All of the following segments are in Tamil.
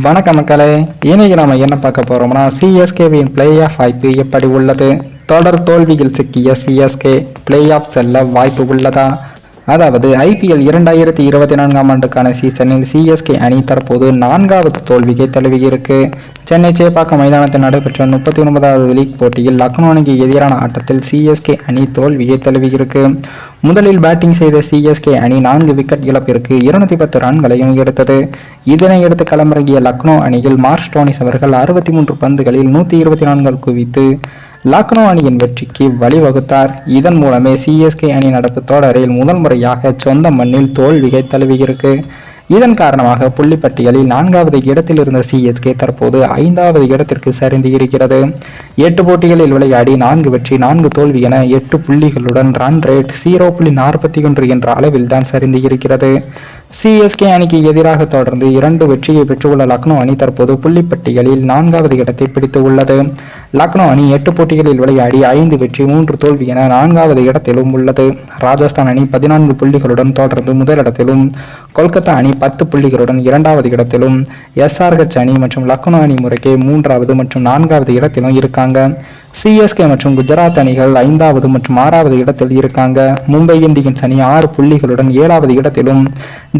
வணக்கம் மக்களே. இன்னைக்கு நாம என்ன பார்க்க போறோம்னா சிஎஸ்கேவின் பிளே ஆஃப் வாய்ப்பு எப்படி உள்ளது? தொடர் தோல்வியில் சிக்கிய சிஎஸ்கே பிளே ஆஃப் செல்ல வாய்ப்பு உள்ளதா? அதாவது ஐபிஎல் இரண்டாயிரத்தி இருபத்தி நான்காம் ஆண்டுக்கான சீசனில் சிஎஸ்கே அணி தற்போது நான்காவது தோல்வியை தழுவியிருக்கு. சென்னை சேப்பாக்கம் மைதானத்தில் நடைபெற்ற முப்பத்தி ஒன்பதாவது லீக் போட்டியில் லக்னோ அணிக்கு எதிரான ஆட்டத்தில் சிஎஸ்கே அணி தோல்வியை தழுவியிருக்கு. முதலில் பேட்டிங் செய்த சிஎஸ்கே அணி நான்கு விக்கெட் இழப்பிற்கு இருநூத்தி பத்து ரன்களையும் எடுத்தது. இதனையடுத்து களமிறங்கிய லக்னோ அணியில் மார்ஷ் டோனிஸ் அவர்கள் அறுபத்தி மூன்று பந்துகளில் நூற்றி இருபத்தி நான்கு குவித்து லக்னோ அணியின் வெற்றிக்கு வழிவகுத்தார். இதன் மூலமே சிஎஸ்கே அணி நடப்பு தொடரில் முதல் முறையாக சொந்த மண்ணில் தோல்வியை தழுவியிருக்கு. இதன் காரணமாக புள்ளிப்பட்டியலில் நான்காவது இடத்தில் இருந்த சிஎஸ்கே தற்போது ஐந்தாவது இடத்திற்கு சரிந்து இருக்கிறது. எட்டு போட்டிகளில் விளையாடி நான்கு வெற்றி நான்கு தோல்வி என எட்டு புள்ளிகளுடன் ரன் ரேட் ஜீரோ புள்ளி நாற்பத்தி ஒன்று என்ற அளவில் தான் சரிந்து இருக்கிறது. சிஎஸ்கே அணிக்கு எதிராக தொடர்ந்து இரண்டு வெற்றியை பெற்றுள்ள லக்னோ அணி தற்போது புள்ளிப்பட்டியலில் நான்காவது இடத்தை பிடித்து உள்ளது. லக்னோ அணி எட்டு போட்டிகளில் விளையாடி ஐந்து வெற்றி மூன்று தோல்வி என நான்காவது இடத்திலும் உள்ளது. ராஜஸ்தான் அணி பதினான்கு புள்ளிகளுடன் தொடர்ந்து முதலிடத்திலும் கொல்கத்தா அணி பத்து புள்ளிகளுடன் இரண்டாவது இடத்திலும் எஸ்ஆர்ஹெச் அணி மற்றும் லக்னோ அணி முறைக்கே மூன்றாவது மற்றும் நான்காவது இடத்திலும் இருக்காங்க. சிஎஸ்கே மற்றும் குஜராத் அணிகள் ஐந்தாவது மற்றும் ஆறாவது இடத்தில் இருக்காங்க. மும்பை இந்தியன்ஸ் அணி ஆறு புள்ளிகளுடன் ஏழாவது இடத்திலும்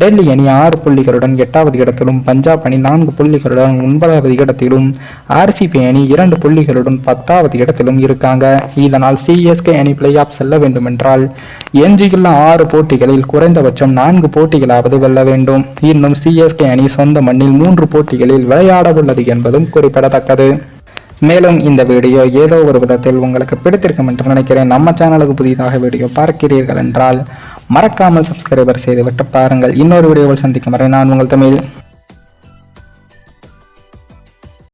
டெல்லி அணி ஆறு புள்ளிகளுடன் எட்டாவது இடத்திலும் பஞ்சாப் அணி நான்கு புள்ளிகளுடன் ஒன்பதாவது இடத்திலும் ஆர்சிபி அணி இரண்டு புள்ளிகளுடன் பத்தாவது இடத்திலும் இருக்காங்க. இதனால் சிஎஸ்கே அணி பிளே ஆஃப் செல்ல வேண்டுமென்றால் எஞ்சியுள்ள ஆறு போட்டிகளில் குறைந்தபட்சம் நான்கு போட்டிகளாவது வெல்ல வேண்டும். இன்னும் சிஎஸ்கே அணி சொந்த மண்ணில் மூன்று போட்டிகளில் விளையாட உள்ளது என்பதும் குறிப்பிடத்தக்கது. மேலும் இந்த வீடியோ ஏதோ ஒரு விதத்தில் உங்களுக்கு பிடித்திருக்கும் என்று நினைக்கிறேன். நம்ம சேனலுக்கு புதிதாக வீடியோ பார்க்கிறீர்கள் என்றால் மறக்காமல் சப்ஸ்கிரைபர் செய்துவிட்டு பாருங்கள். இன்னொரு வீடியோவில் சந்திக்கும் வரை நான் உங்கள் தமிழ்.